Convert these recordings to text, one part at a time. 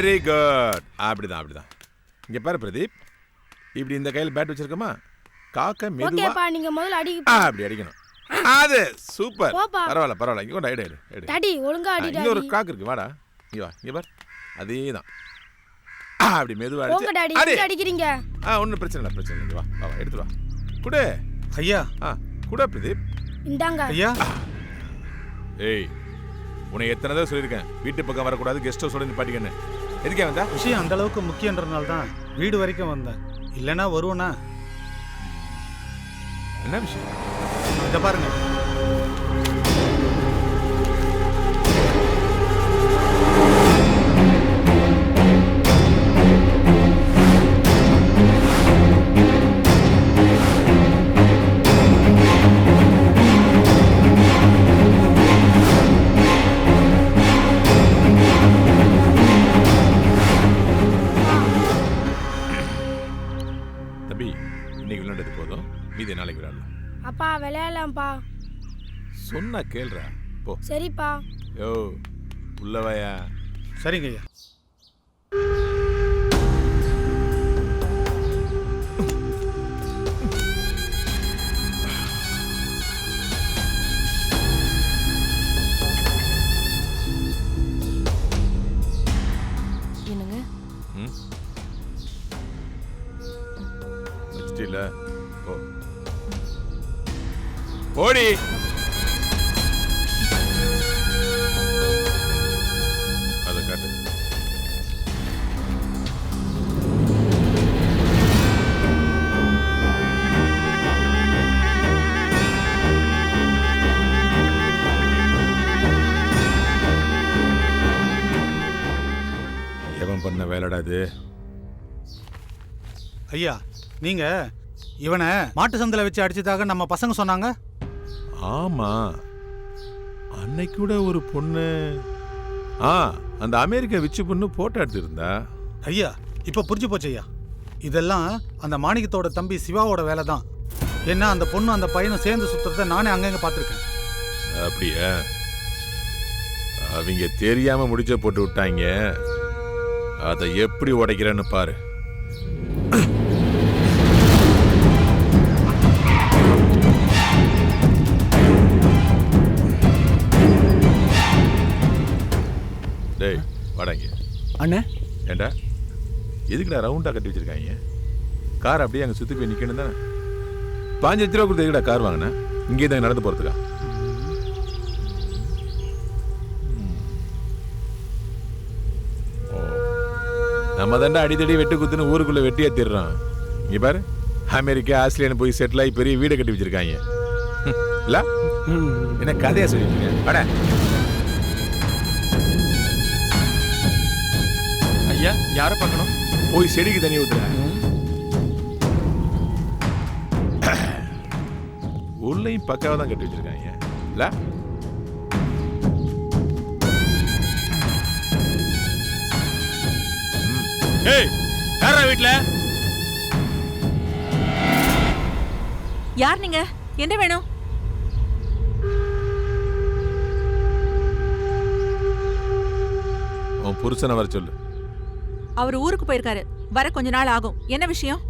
Very good அப்படிதான் அப்படிதான். இங்க பாரு பிரதீப். இப்படி இந்த கையில் பேட் வச்சிருக்கோமா? காக்க மெதுவா ஓகேப்பா நீங்க முதல்ல அடி. ஆ, அப்படி அடிக்கணும். அது சூப்பர். போப்பா. பரவாயில்ல பரவாயில்ல. இங்க கொண்டு எடு எடு எடு டாடி ஒழுங்கா ஆ, அடி இங்க ஒரு டாடி காக்கு இருக்கு வாடா. இங்க வா இங்க பார். அதே தான் அப்படி மெதுவா போங்க டாடி அடி அடிக்கிறீங்க? ஆ ஒன்றும் பிரச்சனை இல்லை பிரச்சனை இல்லை. இங்க வா வா வா, எடுத்து வா. குடு. ஐயா. ஆ குடு பிரதீப். இந்தாங்க. ஐயா. ஏய் உன்னை எத்தனை தடவை சொல்லியிருக்கேன். வீட்டு பக்கம் வரக்கூடாது கெஸ்ட் ஹவுஸோட நிப்பாட்டிக்கன்னு. எதுக்கே வந்தா? விஷயம் அந்த அளவுக்கு முக்கியன்றனால தான் வீடு வரைக்கும் வந்தேன். இல்லைன்னா வருவேனா? என்ன விஷயம்? இதை பாருங்க. அப்பா விளையாடலாம்ப்பா. சொன்னா கேள்றா போ. சரிப்பா. யோ உள்ளவையா சரிங்க ஐயா ஓடி. அதை காட்டு. எவன் பண்ண வேலைடா இது? ஐயா நீங்க இவனை மாட்டு சந்தில வச்சு அடிச்சதாக நம்ம பசங்க சொன்னாங்க? ஆமா. அன்னைக்கு கூட ஒரு பொண்ணு. ஆ அந்த அமெரிக்கா விச்சு பொண்ணு போட்டோ எடுத்திருந்தா. ஐயா இப்போ புரிஞ்சு போச்சு ஐயா. இதெல்லாம் அந்த மாணிக்கத்தோட தம்பி சிவாவோட வேலை தான் ஏன்னா அந்த பொண்ணு அந்த பையனும் சேர்ந்து சுத்துறத நானே அங்கங்க பார்த்துருக்கேன். அப்படியா? அவங்க தெரியாம முடிச்ச போட்டு விட்டாங்க. அதை எப்படி உடைக்கிறேன்னு பாரு. எதுக்குடா ரவுண்டா கட்டி வச்சிருக்காங்க? கார் அப்படியே அங்கே சுற்றி போய் நிற்கணும் தானே? பாஞ்சு லட்ச ரூபா கொடுத்து எதுக்குடா கார் வாங்கினேன் இங்கே தான் நடந்து போகிறதுக்கா நம்ம தாண்டா அடித்தடி வெட்டு குத்துன்னு ஊருக்குள்ள வெட்டி ஏத்திடுறோம். இங்கே பாரு அமெரிக்கா ஆஸ்திரேலியா போய் செட்டில் ஆகி பெரிய வீடை கட்டி வச்சிருக்காங்க. என்ன கதையா சொல்லிட்டு அட ஐயா யாரை பார்க்கணும்? போய் செடிக்கு தண்ணி ஊத்துற உள்ளேயும் பக்காவா தான் கட்டி வச்சிருக்காங்க. இல்ல ஏய் யாரா வீட்ல? யார் நீங்க? என்ன வேணும்? உன் புருஷனை வர சொல்லு. அவர் ஊருக்கு போயிருக்காரு. வர கொஞ்ச நாள் ஆகும். என்ன விஷயம்?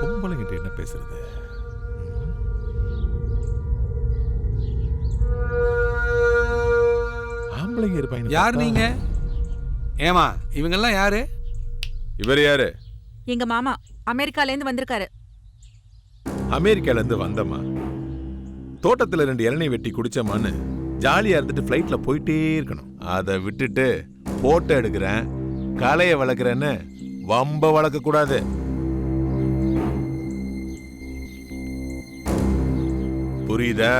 பொம்பளைங்கிட்ட என்ன பேசுறது? ஆம்பளைங்க இருப்பாங்க யார் நீங்க? ஏமா இவங்கெல்லாம் யாரு? இவர் யாரு? எங்க மாமா அமெரிக்கால இருந்து வந்திருக்காரு. அமெரிக்கால இருந்து வந்தம்மா. தோட்டத்துல ரெண்டு இளநீ வெட்டி குடிச்சமான்னு ஜாலியா இருந்துட்டு ஃப்ளைட்ல போயிட்டே இருக்கணும். அதை விட்டுட்டு போட்டோ எடுக்கிறேன் கலையை வளர்க்குறேன்னு வம்ப வளர்க்க கூடாது. புரியுதா?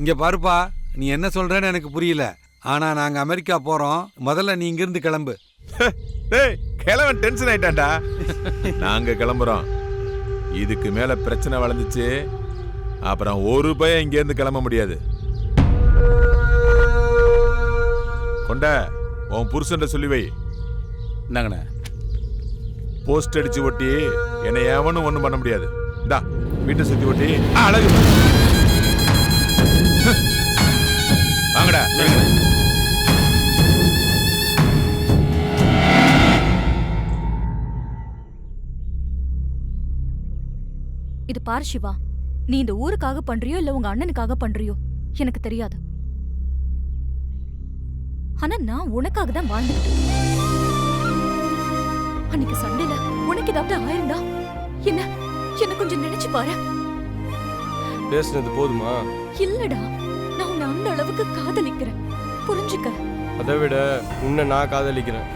இங்க பாருப்பா நீ என்ன சொல்றேன்னு எனக்கு புரியல. ஆனா நாங்க அமெரிக்கா போறோம். முதல்ல நீ இங்கிருந்து கிளம்பு. டேய் கிழவன் டென்ஷன் ஆயிட்டான்டா. நாங்க கிளம்புறோம். இதுக்கு மேல பிரச்சனை வளர்ந்துச்சு. அப்புறம் ஒரு பயம் இங்க இருந்து கிளம்ப முடியாது. கொண்ட உன் புருஷன்ட்ட சொல்லி வை. இந்தாங்கண்ணே போஸ்ட் அடிச்சு ஒட்டி என்னை எவனும் ஒண்ணும் பண்ண முடியாது. இந்தா வீட்டை சுத்தி ஒட்டி அழகு. வாங்கடா வாங்கடா இது பாரு சிவா. நீ இந்த ஊருக்காக பண்றியோ இல்ல உங்க அண்ணனுக்காக பண்றியோ? எனக்கு தெரியாது. ஆனா நான் உனக்காக தான் வாழ்ந்துட்டு இருக்கேன். அன்னைக்கு சண்டையில உனக்கு ஏதாவது ஆயிருந்தா? என்ன? என்ன கொஞ்சம் நினைச்சு பாரு. பேசுனது போதுமா? இல்லடா நான் உன்னை அந்த அளவுக்கு காதலிக்கிறேன். புரிஞ்சுக்க. அதை விட உன்னை நான் காதலிக்கிறேன்.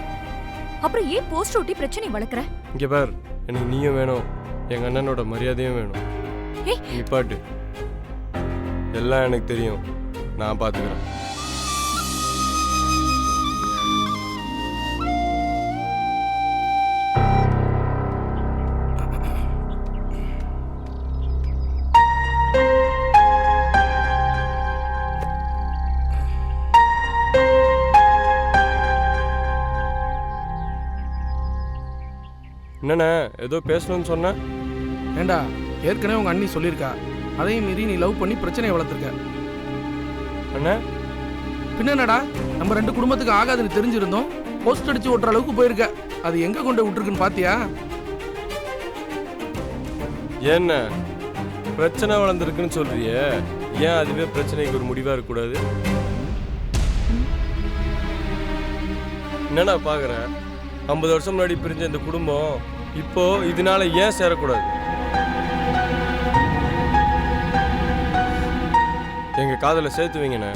அப்புறம் ஏன் போஸ்ட் ஒட்டி பிரச்சனை வளர்க்குற? இங்க பார் எனக்கு நீயும் வேணும் எங்க அண்ணனோட மரியாதையும் வேணும். நிப்பாட்டு எல்லாம் எனக்கு தெரியும். நான் பாத்துக்கிறேன். என்னண்ணே ஏதோ பேசணும்னு சொன்ன ஏண்டா? ஏற்கனவே உங்க அண்ணி சொல்லியிருக்கா. அதையும் மீறி நீ லவ் பண்ணி பிரச்சனையை வளர்த்துருக்க. அண்ணா? பின்ன என்னடா? நம்ம ரெண்டு குடும்பத்துக்கு ஆகாதுன்னு தெரிஞ்சிருந்தோம். போஸ்ட் அடிச்சு ஓட்டுற அளவுக்கு போயிருக்க. அது எங்க கொண்டு விட்டுருக்குன்னு பாத்தியா? என்ன பிரச்சனை வளர்ந்துருக்குன்னு சொல்றியே. ஏன் அதுவே பிரச்சனைக்கு ஒரு முடிவா இருக்கக்கூடாது? என்னடா பாக்குற? ஐம்பது வருஷம் முன்னாடி பிரிஞ்ச இந்த குடும்பம் இப்போ இதனால ஏன் சேரக்கூடாது? காதல சேர்த்து வைங்கண்ணே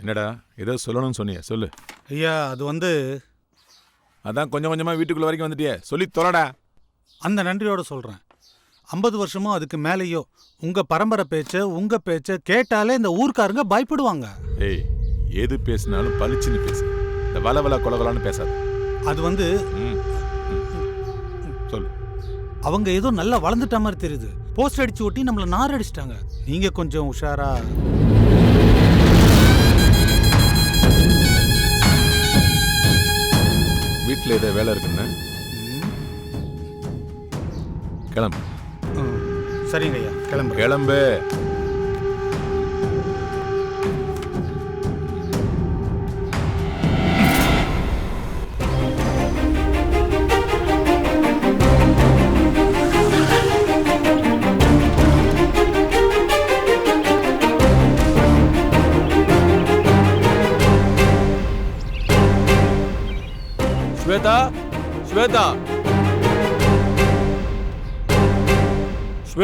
என்னடா ஏதோ சொல்லணும்னு சொன்னியே சொல்லு. ஐயா அது வந்து அதான் கொஞ்சம் கொஞ்சமா வீட்டுக்குள்ள வரைக்கும் வந்துட்டியே சொல்லி தொலைடா. அந்த நன்றியோட சொல்றேன். ஐம்பது வருஷமோ அதுக்கு மேலேயோ உங்க பரம்பரை பேச்ச உங்க பேச்ச கேட்டாலே இந்த ஊர்க்காரங்க பயப்படுவாங்க. ஏய் எது பேசினாலும் பளிச்சுன்னு பேசு. இந்த வள வள கொலகலான்னு பேசாத. அது வந்து. சொல்லு. அவங்க ஏதோ நல்லா வளர்ந்துட்ட மாதிரி தெரியுது. போஸ்ட் அடிச்சு ஒட்டி நம்மள நார் அடிச்சிட்டாங்க. நீங்க கொஞ்சம் உஷாரா. வீட்டில் ஏதோ வேலை இருக்குன்னு? கிளம்பு. சரிங்க ஐயா. கிளம்புறேன். கிளம்பு.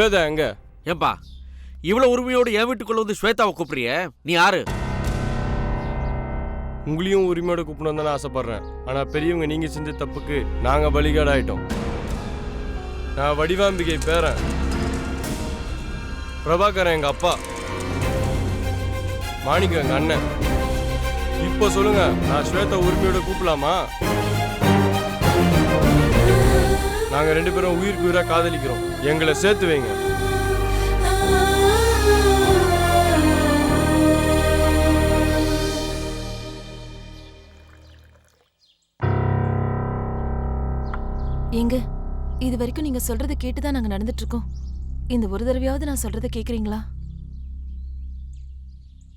ஸ்வேதா எங்க ஏன்பா இவ்வளவு உரிமையோடு என் வீட்டுக்குள்ள வந்து ஸ்வேதாவை கூப்பிடுறிய? நீ யாரு? உங்களையும் உரிமையோட கூப்பிடணும் தான் ஆசைப்படுறேன். ஆனா பெரியவங்க நீங்க செஞ்ச தப்புக்கு நாங்க பலிகாடு ஆயிட்டோம் நான் வடிவாம்பிகை பேரன். பிரபாகரன் எங்க அப்பா. மாணிக்கம் எங்க அண்ணன். இப்போ சொல்லுங்க நான் ஸ்வேதா உரிமையோட கூப்பிடலாமா? நாங்க ரெண்டு பேரும் உயிருக்கு உயிரா காதலிக்கிறோம். எங்களை சேர்த்து வைங்க. ஏங்க இது வரைக்கும் நீங்க சொல்றத கேட்டு தான் நாங்க நடந்துட்டு இருக்கோம். இந்த ஒரு தடவையாவது நான் சொல்றத கேக்குறீங்களா?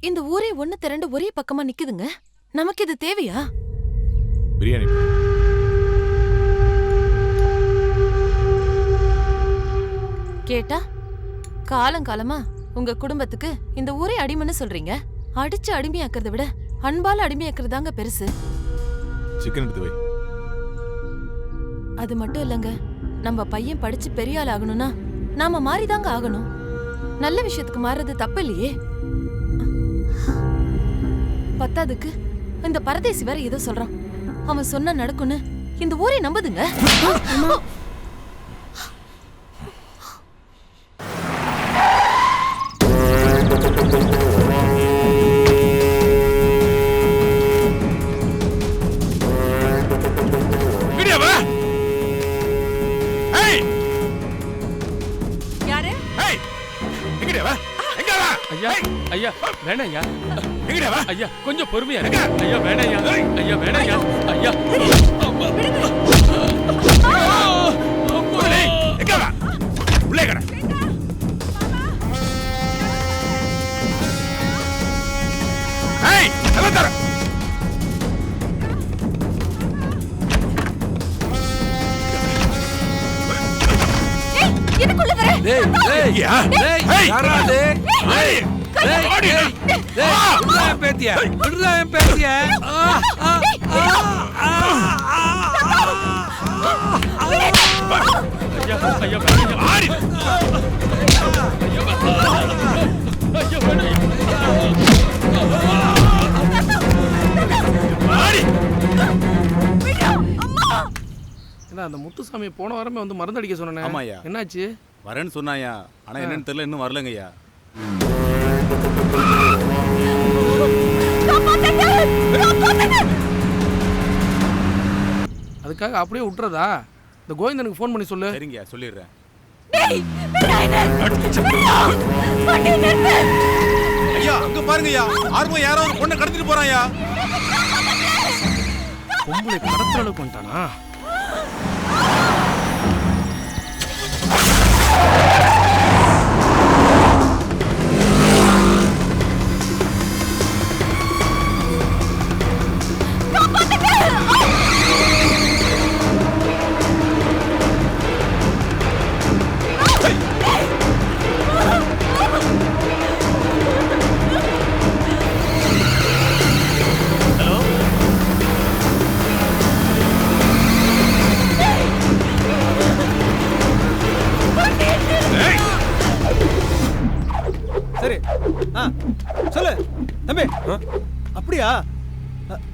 இந்த ஊரே ஒண்ணு திரண்டு ஒரே பக்கமா நிக்குதுங்க. நமக்கு இது தேவையா? பிரியாணி. கேட்டா? காலங்காலமா உங்க குடும்பத்துக்கு இந்த ஊரே அடிமைன்னு சொல்றீங்க? அடிச்சு அடிமையாக்குறத விட அன்பால அடிமையாக்குறதாங்க பெருசு. சிக்கன் எடுத்து வை. அது மட்டும் இல்லங்க. நம்ம பையன் படிச்சு பெரிய ஆள் ஆகணும்னா நாம மாறிதாங்க ஆகணும். நல்ல விஷயத்துக்கு மாறுறது தப்பு இல்லையே. பத்தாதுக்கு இந்த பரதேசி வேற ஏதோ சொல்றான். அவன் சொன்னா நடக்கும்னு இந்த ஊரே நம்புதுங்க. வேணாயா ஐயா கொஞ்சம் பொறுமையா இருங்க. ஐயா வேணாயா ஐயா வேணாயா ஐயா. உள்ளே கடை. எனக்குள்ள வர? டேய் பேத்திய, விட்றா என் பேத்திய. ஆ, ஆ, ஆ, ஆ, ஆ. ஐயா ஐயா ஆடி! ஆடி! என்ன அந்த முத்துசாமி போன வாரமே வந்து மருந்து அடிக்க சொன்னேன் ஆமாய்யா. என்னாச்சு வரேன்னு சொன்னாயா ஆனா என்னன்னு தெரியல இன்னும் வரலங்கய்யா அதுக்காக அப்படியே விட்டுறதா? இந்த கோவிந்தனுக்கு ஃபோன் பண்ணி சொல்லு. சரிங்கய்யா சொல்லிடுறேன். ஐயா அங்க பாருங்கய்யா ஆர்வம் யாரோ ஒரு பொண்ணை கடத்திட்டு போறான்யா பொம்பளை கடத்துற அளவுக்கு வந்துட்டானா?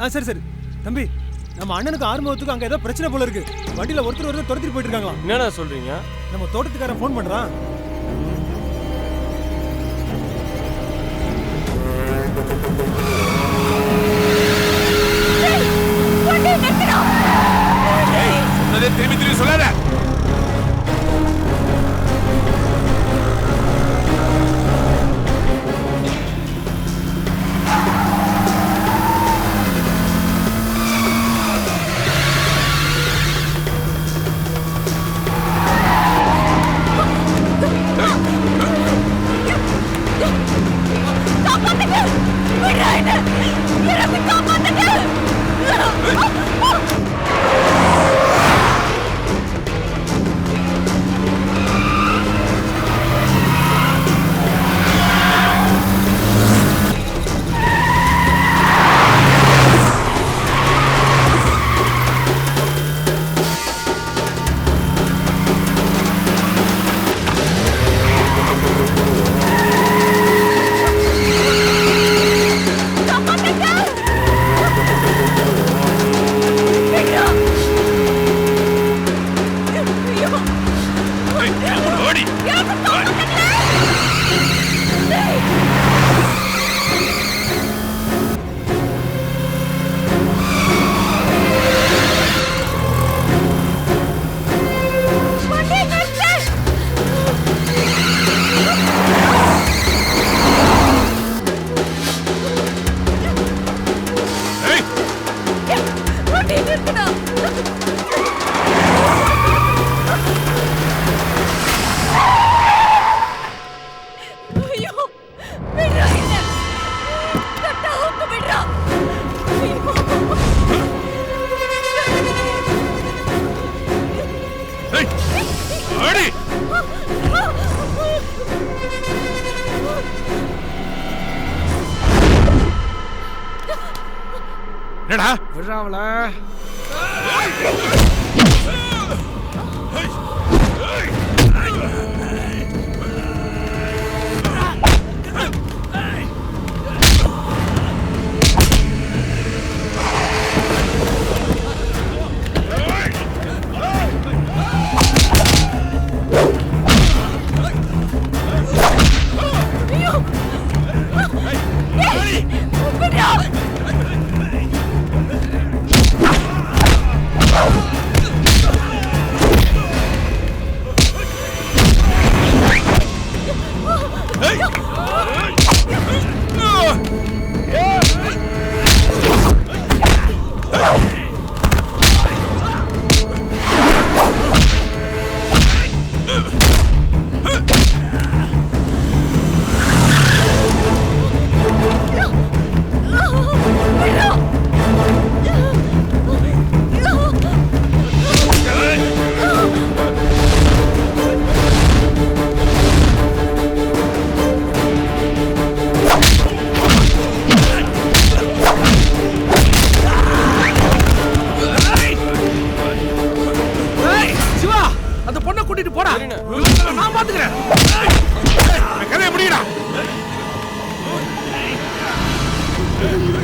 ஆ, சரி சரி. தம்பி நம்ம அண்ணனுக்கு ஆறுமுகத்துக்கு அங்க ஏதோ பிரச்சனை போல இருக்கு. வண்டியில ஒருத்தர் ஒருத்தர் துரத்திட்டு போயிட்டு இருக்காங்களாம். என்னடா சொல்றீங்க? நம்ம தோட்டத்துக்காரன் ஃபோன் பண்றான்.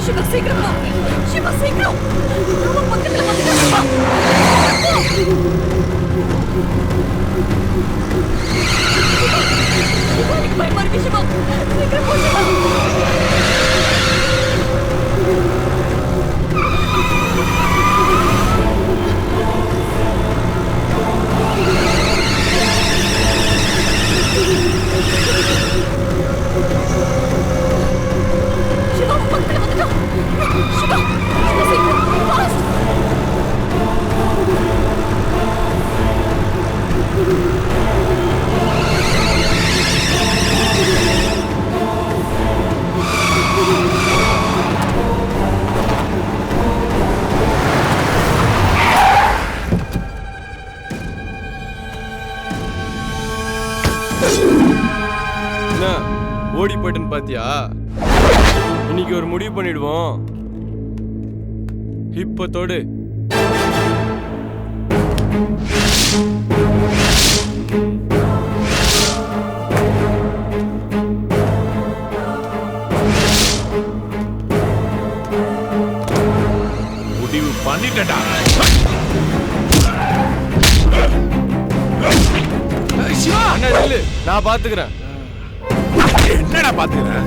சிவா சீக்கிரமா சிவா சீக்கிரம். நம்ம பக்கத்துல வந்துட்டா எனக்கு பயமா இருக்கு ஓடி போயிட்டேன்னு பாத்தியா? முடிவு பண்ணிடுவோம். இப்ப தொடு. முடிவு பண்ணிட்டடா அண்ணா நில்லு நான் பாத்துக்கிறேன். என்னடா பாத்துக்கிறேன்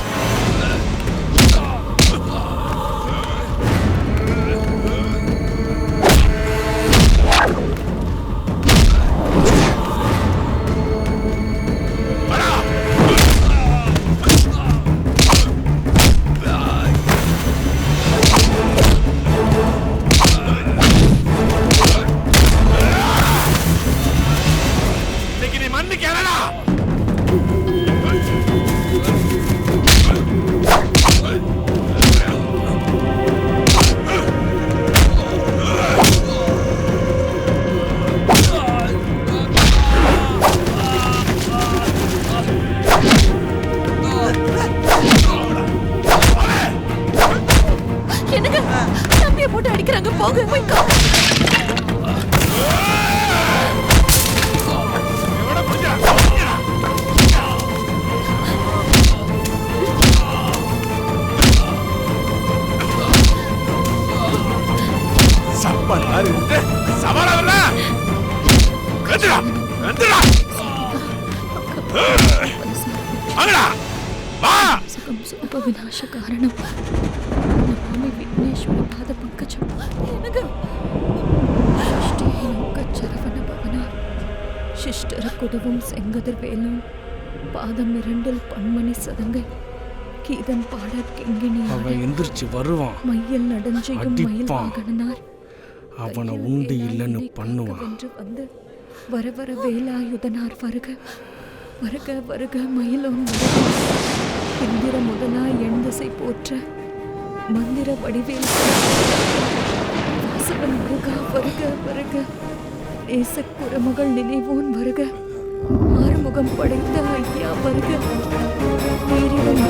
தம்பியை போட்டு அடிக்கிறாங்க. போங்க போய் கா- சப்பல் யாரு விட்டு சவாலா வரல ವಿಘ್ನೇಶ್ವರ ಪಾದ ಪಂಕಜ ನನಗ ಅಷ್ಟೇನೊಕ್ಕ ಚರವನ ಭವನ சிஷ்டர குடவும் செங்கதிர் வேலும் பாதம் இரண்டில் பண்மணி சதங்கை கீதன் பாட கெங்கினி அவன் எந்திரிச்சு வருவான். மையல் நடஞ்சையும் மயில் வாகனார் அவனை உண்டு இல்லைன்னு பண்ணுவான். என்று வந்து வர வர வேலாயுதனார் வருக. வருக வருக மயிலும் வருக. இந்திர முதலாய் எண்திசை போற்ற மந்திர வடிவில். வாசவன் முருகா வருக வருக. நேசக் குரமகள் நினைவோன் வருக. ஆறுமுகம் படைத்த ஐயா வருக. நேரிடும்